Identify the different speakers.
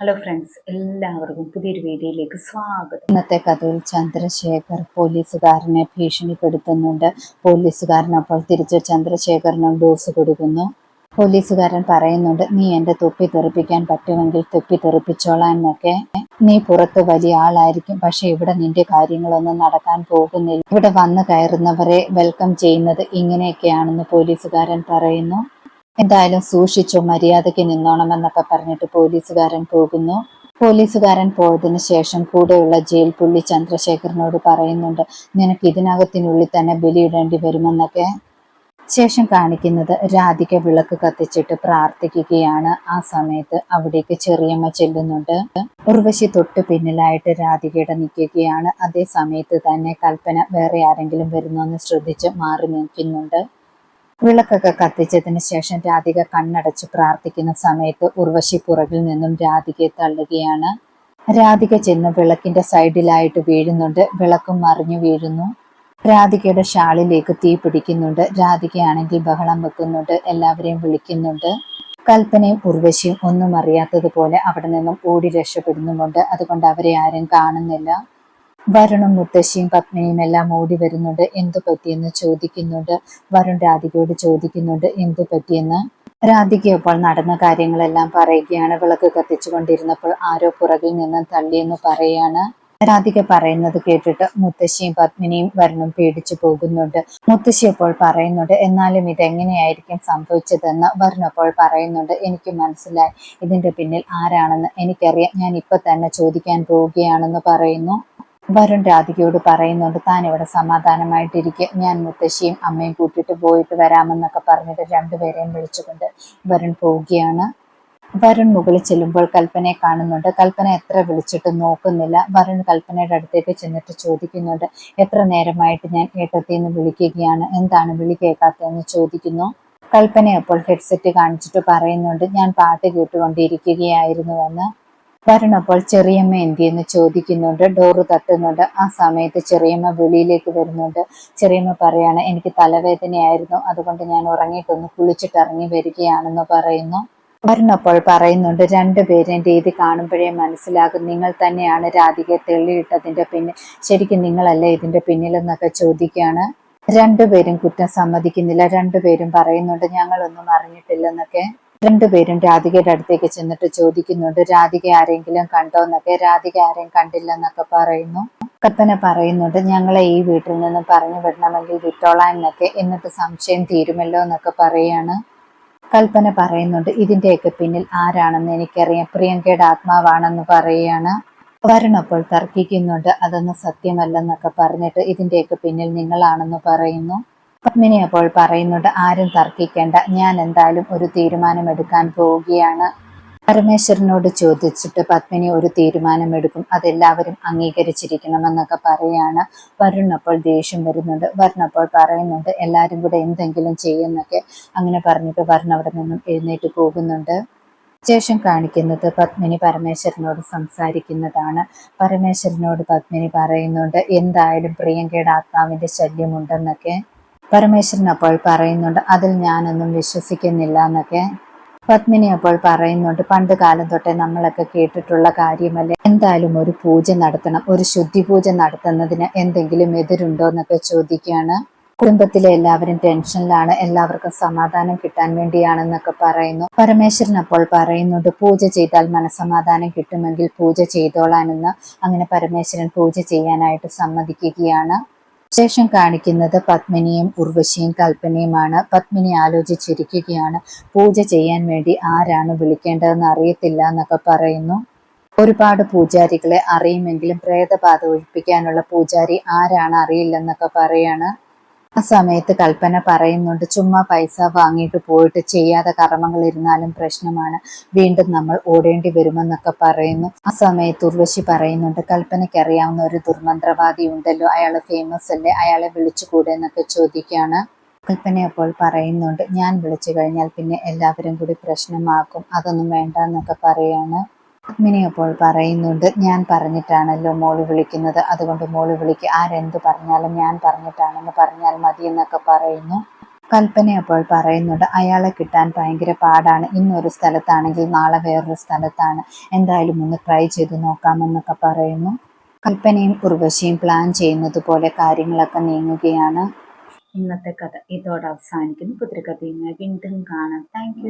Speaker 1: Hello friends എല്ലാവർക്കും പുതിയൊരു വീഡിയോയിലേക്ക് സ്വാഗതം.
Speaker 2: ഇന്നത്തെ കഥയിൽ ചന്ദ്രശേഖർ പോലീസുകാരനെ ഭീഷണിപ്പെടുത്തുന്നുണ്ട്. പോലീസുകാരൻ അപ്പോൾ തിരിച്ച് ചന്ദ്രശേഖറിനും ഡോസ് കൊടുക്കുന്നു. പോലീസുകാരൻ പറയുന്നുണ്ട് നീ എന്റെ തൊപ്പി തെറിപ്പിക്കാൻ പറ്റുമെങ്കിൽ തൊപ്പി തെറിപ്പിച്ചോളാം എന്നൊക്കെ. നീ പുറത്ത് വലിയ ആളായിരിക്കും പക്ഷെ ഇവിടെ നിന്റെ കാര്യങ്ങളൊന്നും നടക്കാൻ പോകുന്നില്ല. ഇവിടെ വന്നു കയറുന്നവരെ വെൽക്കം ചെയ്യുന്നത് ഇങ്ങനെയൊക്കെയാണെന്ന് പോലീസുകാരൻ പറയുന്നു. എന്തായാലും സൂക്ഷിച്ചു മര്യാദയ്ക്ക് നിന്നോണമെന്നൊക്കെ പറഞ്ഞിട്ട് പോലീസുകാരൻ പോകുന്നു. പോലീസുകാരൻ പോയതിന് ശേഷം കൂടെയുള്ള ജയിൽ പുള്ളി ചന്ദ്രശേഖരനോട് പറയുന്നുണ്ട് നിനക്ക് ഇതിനകത്തിനുള്ളിൽ തന്നെ ബലിയിടേണ്ടി വരുമെന്നൊക്കെ ശേഷം കാണിക്കുന്നത് രാധിക വിളക്ക് കത്തിച്ചിട്ട് പ്രാർത്ഥിക്കുകയാണ്. ആ സമയത്ത് അവിടേക്ക് ചെറിയമ്മ ചെല്ലുന്നുണ്ട്. ഉർവശി തൊട്ട് പിന്നിലായിട്ട് രാധികയുടെ നിൽക്കുകയാണ്. അതേ സമയത്ത് തന്നെ കൽപ്പന വേറെ ആരെങ്കിലും വരുന്നോന്ന് ശ്രദ്ധിച്ച് മാറി നിൽക്കുന്നുണ്ട്. വിളക്കൊക്കെ കത്തിച്ചതിന് ശേഷം രാധിക കണ്ണടച്ച് പ്രാർത്ഥിക്കുന്ന സമയത്ത് ഉർവശി പുറകിൽ നിന്നും രാധികയെ തള്ളുകയാണ്. രാധിക ചെന്ന് വിളക്കിന്റെ സൈഡിലായിട്ട് വീഴുന്നുണ്ട്. വിളക്കും മറിഞ്ഞു വീഴുന്നു. രാധികയുടെ ഷാളിലേക്ക് തീ പിടിക്കുന്നുണ്ട്. രാധികയാണെങ്കിൽ ബഹളം വെക്കുന്നുണ്ട്. എല്ലാവരെയും വിളിക്കുന്നുണ്ട്. കൽപ്പനയും ഉർവശിയും ഒന്നും അറിയാത്തതുപോലെ അവിടെ നിന്നും ഓടി രക്ഷപ്പെടുന്നുമുണ്ട്. അതുകൊണ്ട് അവരെ ആരും കാണുന്നില്ല. വരുണും മുത്തശ്ശിയും പത്മിനിയും എല്ലാം ഓടി വരുന്നുണ്ട്. എന്തു പറ്റിയെന്ന് ചോദിക്കുന്നുണ്ട്. വരുൺ രാധികയോട് ചോദിക്കുന്നുണ്ട് എന്തു പറ്റിയെന്ന്? രാധിക അപ്പോൾ നടന്ന കാര്യങ്ങളെല്ലാം പറയുകയാണ്. വിളക്ക് കത്തിച്ചുകൊണ്ടിരുന്നപ്പോൾ ആരോ പുറകിൽ നിന്നും തള്ളിയെന്ന് പറയാണ്. രാധിക പറയുന്നത് കേട്ടിട്ട് മുത്തശ്ശിയും പത്മിനിയും വരണം പേടിച്ചു പോകുന്നുണ്ട്. മുത്തശ്ശി അപ്പോൾ പറയുന്നുണ്ട് എന്നാലും ഇതെങ്ങനെയായിരിക്കും സംഭവിച്ചതെന്ന്? വരണപ്പോൾ പറയുന്നുണ്ട് എനിക്ക് മനസ്സിലായി. ഇതിന്റെ പിന്നിൽ ആരാണെന്ന് എനിക്കറിയാം. ഞാൻ ഇപ്പൊ തന്നെ ചോദിക്കാൻ പോവുകയാണെന്ന് പറയുന്നു. വരുൺ രാധികയോട് പറയുന്നുണ്ട് താൻ ഇവിടെ സമാധാനമായിട്ടിരിക്കുക ഞാൻ മുത്തശ്ശിയും അമ്മയും കൂട്ടിയിട്ട് പോയിട്ട് വരാമെന്നൊക്കെ പറഞ്ഞിട്ട് രണ്ടുപേരെയും വിളിച്ചുകൊണ്ട് വരുൺ പോവുകയാണ്. വരുൺ മുകളിൽ ചെല്ലുമ്പോൾ കൽപ്പനയെ കാണുന്നുണ്ട്. കൽപ്പന എത്ര വിളിച്ചിട്ട് നോക്കുന്നില്ല. വരുൺ കൽപ്പനയുടെ അടുത്തേക്ക് ചെന്നിട്ട് ചോദിക്കുന്നുണ്ട് എത്ര നേരമായിട്ട് ഞാൻ ഏട്ടത്തിന്ന് വിളിക്കുകയാണ്? എന്താണ് വിളി കേൾക്കാത്തതെന്ന് ചോദിക്കുന്നു കൽപ്പന അപ്പോൾ ഹെഡ്സെറ്റ് കാണിച്ചിട്ട് പറയുന്നുണ്ട് ഞാൻ പാട്ട് കേട്ടുകൊണ്ടിരിക്കുകയായിരുന്നുവെന്ന്. വരുൺ ചെറിയമ്മ എന്തിയെന്ന് ചോദിക്കുന്നുണ്ട്. ഡോറ് തട്ടുന്നുണ്ട്. ആ സമയത്ത് ചെറിയമ്മ വെളിയിലേക്ക് വരുന്നുണ്ട്. ചെറിയമ്മ പറയാണ് എനിക്ക് തലവേദനയായിരുന്നു. അതുകൊണ്ട് ഞാൻ ഉറങ്ങിയിട്ടൊന്ന് കുളിച്ചിട്ട് ഇറങ്ങി വരികയാണെന്ന് പറയുന്നു. വരണപ്പോൾ പറയുന്നുണ്ട് രണ്ടുപേരും രീതി കാണുമ്പോഴേ മനസ്സിലാകും. നിങ്ങൾ തന്നെയാണ് രാധികയെ തെളിയിട്ടതിന്റെ പിന്നിൽ. ശരിക്കും നിങ്ങളല്ലേ ഇതിന്റെ പിന്നിലെന്നൊക്കെ ചോദിക്കുകയാണ്. രണ്ടുപേരും കുറ്റം സമ്മതിക്കുന്നില്ല. രണ്ടുപേരും പറയുന്നുണ്ട് ഞങ്ങളൊന്നും അറിഞ്ഞിട്ടില്ലെന്നൊക്കെ. രണ്ടുപേരും രാധികയുടെ അടുത്തേക്ക് ചെന്നിട്ട് ചോദിക്കുന്നുണ്ട് രാധിക ആരെങ്കിലും കണ്ടോ? എന്നൊക്കെ. രാധിക ആരെയും കണ്ടില്ലെന്നൊക്കെ പറയുന്നു. കൽപ്പന പറയുന്നുണ്ട് ഞങ്ങളെ ഈ വീട്ടിൽ നിന്ന് പറഞ്ഞു വിടണമെങ്കിൽ വിട്ടോളാം എന്നൊക്കെ. എന്നിട്ട് സംശയം തീരുമല്ലോ എന്നൊക്കെ പറയാണ്. കൽപ്പന പറയുന്നുണ്ട് ഇതിന്റെയൊക്കെ പിന്നിൽ ആരാണെന്ന് എനിക്കറിയാം. പ്രിയങ്കയുടെ ആത്മാവാണെന്ന് പറയുകയാണ് വരുൺ അപ്പോൾ തർക്കിക്കുന്നുണ്ട് അതൊന്നും സത്യമല്ലെന്നൊക്കെ പറഞ്ഞിട്ട് ഇതിന്റെയൊക്കെ പിന്നിൽ നിങ്ങളാണെന്ന് പറയുന്നു. പത്മിനി അപ്പോൾ പറയുന്നുണ്ട് ആരും തർക്കിക്കേണ്ട. ഞാൻ എന്തായാലും ഒരു തീരുമാനമെടുക്കാൻ പോവുകയാണ്. പരമേശ്വരനോട് ചോദിച്ചിട്ട് പത്മിനി ഒരു തീരുമാനമെടുക്കും. അതെല്ലാവരും അംഗീകരിച്ചിരിക്കണമെന്നൊക്കെ പറയാണ്. വരുൺ അപ്പോൾ ദേഷ്യം വരുന്നുണ്ട്. വരുൺ അപ്പോൾ പറയുന്നുണ്ട് എല്ലാവരും കൂടെ എന്തെങ്കിലും ചെയ്യുന്നൊക്കെ. അങ്ങനെ പറഞ്ഞിട്ട് വരുൺ അവിടെ നിന്നും എഴുന്നേറ്റ് പോകുന്നുണ്ട്. ശേഷം കാണിക്കുന്നത് പത്മിനി പരമേശ്വരനോട് സംസാരിക്കുന്നതാണ്. പരമേശ്വരനോട് പത്മിനി പറയുന്നുണ്ട് എന്തായാലും പ്രിയങ്കയുടെ ആത്മാവിന്റെ ശല്യമുണ്ടെന്നൊക്കെ. പരമേശ്വരൻ അപ്പോൾ പറയുന്നുണ്ട് അതിൽ ഞാനൊന്നും വിശ്വസിക്കുന്നില്ല എന്നൊക്കെ പത്മിനി അപ്പോൾ പറയുന്നുണ്ട് പണ്ട് കാലം തൊട്ടേ നമ്മളൊക്കെ കേട്ടിട്ടുള്ള കാര്യമല്ലേ? എന്തായാലും ഒരു പൂജ നടത്തണം ഒരു ശുദ്ധി പൂജ നടത്തുന്നതിന് എന്തെങ്കിലും എതിരുണ്ടോ എന്നൊക്കെ ചോദിക്കുകയാണ്. കുടുംബത്തിലെ എല്ലാവരും ടെൻഷനിലാണ് എല്ലാവർക്കും സമാധാനം കിട്ടാൻ വേണ്ടിയാണെന്നൊക്കെ പറയുന്നു. പരമേശ്വരൻ അപ്പോൾ പറയുന്നുണ്ട് പൂജ ചെയ്താൽ മനസമാധാനം കിട്ടുമെങ്കിൽ പൂജ ചെയ്തോളാനെന്ന് അങ്ങനെ പരമേശ്വരൻ പൂജ ചെയ്യാനായിട്ട് സമ്മതിക്കുകയാണ്. ശേഷം കാണിക്കുന്നത് പത്മിനിയും ഉർവശിയും കൽപ്പനയുമാണ്. പത്മിനി ആലോചിച്ചിരിക്കുകയാണ് പൂജ ചെയ്യാൻ വേണ്ടി ആരാണ് വിളിക്കേണ്ടതെന്ന് അറിയത്തില്ല എന്നൊക്കെ പറയുന്നു. ഒരുപാട് പൂജാരികളെ അറിയുമെങ്കിലും പ്രേതബാധ ഒഴിപ്പിക്കാനുള്ള പൂജാരി ആരാണ് അറിയില്ലെന്നൊക്കെ പറയാണ്. ആ സമയത്ത് കൽപ്പന പറയുന്നുണ്ട് ചുമ്മാ പൈസ വാങ്ങിയിട്ട് പോയിട്ട് ചെയ്യാതെ കർമ്മങ്ങൾ ഇരുന്നാലും പ്രശ്നമാണ്. വീണ്ടും നമ്മൾ ഓടേണ്ടി വരുമെന്നൊക്കെ പറയുന്നു. ആ സമയത്ത് ഉർവശി പറയുന്നുണ്ട് കൽപ്പനയ്ക്ക് അറിയാവുന്ന ഒരു ദുർമന്ത്രവാദി ഉണ്ടല്ലോ. അയാൾ ഫേമസ് അല്ലേ? അയാളെ വിളിച്ചുകൂടെ എന്നൊക്കെ ചോദിക്കുകയാണ്. കൽപ്പന അപ്പോൾ പറയുന്നുണ്ട് ഞാൻ വിളിച്ചു കഴിഞ്ഞാൽ പിന്നെ എല്ലാവരും കൂടി പ്രശ്നമാക്കും. അതൊന്നും വേണ്ട എന്നൊക്കെ പറയാണ്. പത്മിനി അപ്പോൾ പറയുന്നുണ്ട് ഞാൻ പറഞ്ഞിട്ടാണല്ലോ മോൾ വിളിക്കുന്നത്. അതുകൊണ്ട് മോൾ വിളിക്ക്. ആരെന്ത് പറഞ്ഞാലും ഞാൻ പറഞ്ഞിട്ടാണെന്ന് പറഞ്ഞാൽ മതി എന്നൊക്കെ പറയുന്നു. കൽപ്പന അപ്പോൾ പറയുന്നുണ്ട് അയാളെ കിട്ടാൻ ഭയങ്കര പാടാണ്. ഇന്നൊരു സ്ഥലത്താണെങ്കിൽ നാളെ വേറൊരു സ്ഥലത്താണ്. എന്തായാലും ഒന്ന് ട്രൈ ചെയ്ത് നോക്കാമെന്നൊക്കെ പറയുന്നു. കൽപ്പനയും ഉർവശിയും പ്ലാൻ ചെയ്യുന്നത് പോലെ കാര്യങ്ങളൊക്കെ നീങ്ങുകയാണ്.
Speaker 1: ഇന്നത്തെ കഥ ഇതോടെ അവസാനിക്കുന്നു. പുതിയ കഥയുമായി വീണ്ടും കാണാം. താങ്ക്